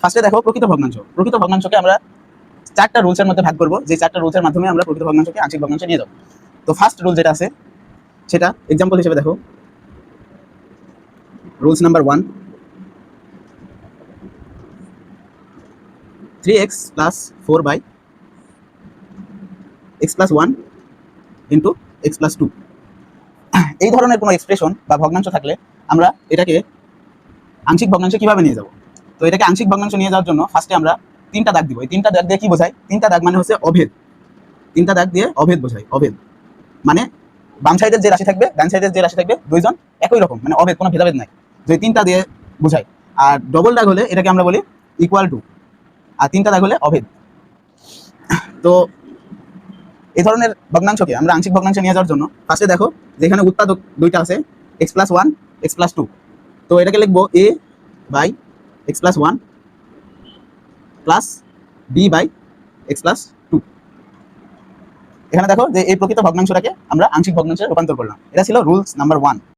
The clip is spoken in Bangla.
ফার্স্টে দেখো, প্রকৃত ভগ্নাংশ। প্রকৃত ভগ্নাংশকে আমরা চারটা রুলসের মধ্যে ভাগ করব। যে চারটা রুলসের মাধ্যমে আমরা প্রকৃত ভগ্নাংশকে আংশিক ভগ্নাংশে নিয়ে যাব। তো ফার্স্ট রুল যেটা আছে, সেটা এক্সাম্পল হিসেবে দেখো। Rules number one three x plus four by x plus one into x plus two এই ধরনের কোনো এক্সপ্রেশন বা ভগ্নাংশ থাকলে আমরা এটাকে আংশিক ভগ্নাংশে কীভাবে নিয়ে যাব? তো এটাকে আংশিক ভগ্নাংশ নিয়ে যাওয়ার জন্য ফার্স্টে আমরা তিনটা দাগ দিব। এই তিনটা দাগ দিয়ে কি বোঝায়? তিনটা দাগ মানে হচ্ছে অভেদ। তিনটা দাগ দিয়ে অভেদ বোঝায়, অভেদ। মানে বাম সাইডের যে রাশি থাকবে, ডান সাইডের যে রাশি থাকবে, দুইজন একই রকম মানে অভেদ, কোনো ভেদাভেদ নাই। এই তিনটা দিয়ে বোঝায়। আর ডবল দাগ হলে এটাকে আমরা বলি ইকুয়াল টু আর তিনটা দাগ হলে অভেদ। তো এই ধরনের ভগ্নাংশকে আমরা আংশিক ভগ্নাংশে নিয়ে যাওয়ার জন্য ফার্স্টে দেখো, যেখানে উৎপাদক দুইটা আছে x plus one x plus two তো এটাকে লিখব A by x plus one plus B by x plus two এখানে দেখো যে এই প্রকৃত ভগ্নাংশটাকে আমরা আংশিক ভগ্নাংশে রূপান্তর করলাম। এটা ছিল রুলস নাম্বার ওয়ান